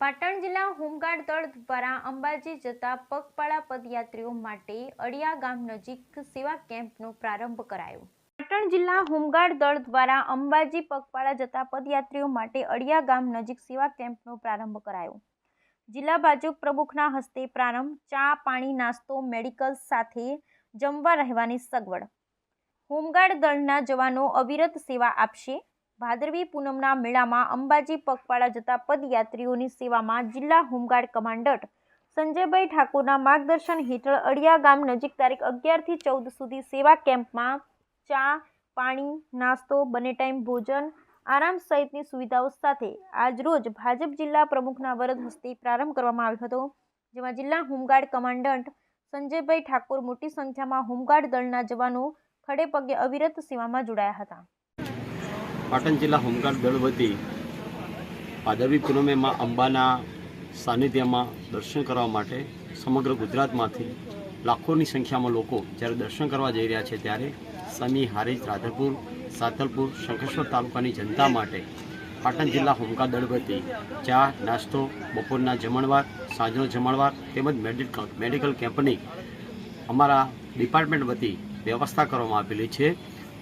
પાટણ જિલ્લા હોમગાર્ડ દળ દ્વારા અંબાજી જતા પગપાળા પદયાત્રીઓ માટે અડિયા ગામ નજીક સેવા કેમ્પનો પ્રારંભ કરાયો. પાટણ જિલ્લા હોમગાર્ડ દળ દ્વારા અંબાજી પગપાળા જતા પદયાત્રીઓ માટે અડિયા ગામ નજીક સેવા કેમ્પનો પ્રારંભ કરાયો. જિલ્લા ભાજપ પ્રમુખના હસ્તે પ્રારંભ ચા, પાણી, નાસ્તો, મેડિકલ સાથે જમવા રહેવાની સગવડ. હોમગાર્ડ દળના જવાનો અવિરત સેવા આપશે. ભાદરવી પૂનમના મેળામાં અંબાજી પગપાળા જતા પદયાત્રીઓની સેવામાં જિલ્લા હોમગાર્ડ કમાન્ડન્ટ સંજયભાઈ ઠાકોરના માર્ગદર્શન હેઠળ અડિયા ગામ નજીક તારીખ અગિયારથી ચૌદ સુધી સેવા કેમ્પમાં ચા, પાણી, નાસ્તો, બંને ટાઈમ ભોજન, આરામ સહિતની સુવિધાઓ સાથે આજરોજ ભાજપ જિલ્લા પ્રમુખના વરદ હસ્તે પ્રારંભ કરવામાં આવ્યો હતો. જેમાં જિલ્લા હોમગાર્ડ કમાન્ડન્ટ સંજયભાઈ ઠાકોર મોટી સંખ્યામાં હોમગાર્ડ દળના જવાનો ખડે પગે અવિરત સેવામાં જોડાયા હતા. પાટણ જિલ્લા હોમગાર્ડ દળ વતી ભાદરવી પૂનમે માં અંબાના સાનિધ્યમાં દર્શન કરવા માટે સમગ્ર ગુજરાતમાંથી લાખોની સંખ્યામાં લોકો જ્યારે દર્શન કરવા જઈ રહ્યા છે ત્યારે સની, હારીજ, રાધરપુર, સાતલપુર, શંખેશ્વર તાલુકાની જનતા માટે પાટણ જિલ્લા હોમગાર્ડ દળ વતી ચા, નાસ્તો, બપોરના જમણવાર, સાંજનો જમણવાર તેમજ મેડિકલ મેડિકલ કેમ્પની અમારા ડિપાર્ટમેન્ટ વતી વ્યવસ્થા કરવામાં આપેલી છે.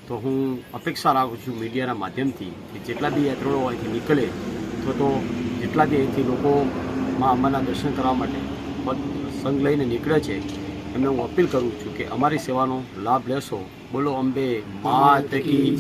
તો હું અપેક્ષા રાખું છું મીડિયાના માધ્યમથી કે જેટલા બી યાત્રાળુઓ અહીંથી નીકળે, તો તો જેટલા બી અહીંથી લોકો મા અંબાના દર્શન કરવા માટે સંઘ લઈને નીકળે છે, એમને હું અપીલ કરું છું કે અમારી સેવાનો લાભ લેશો. બોલો અંબે, માત કી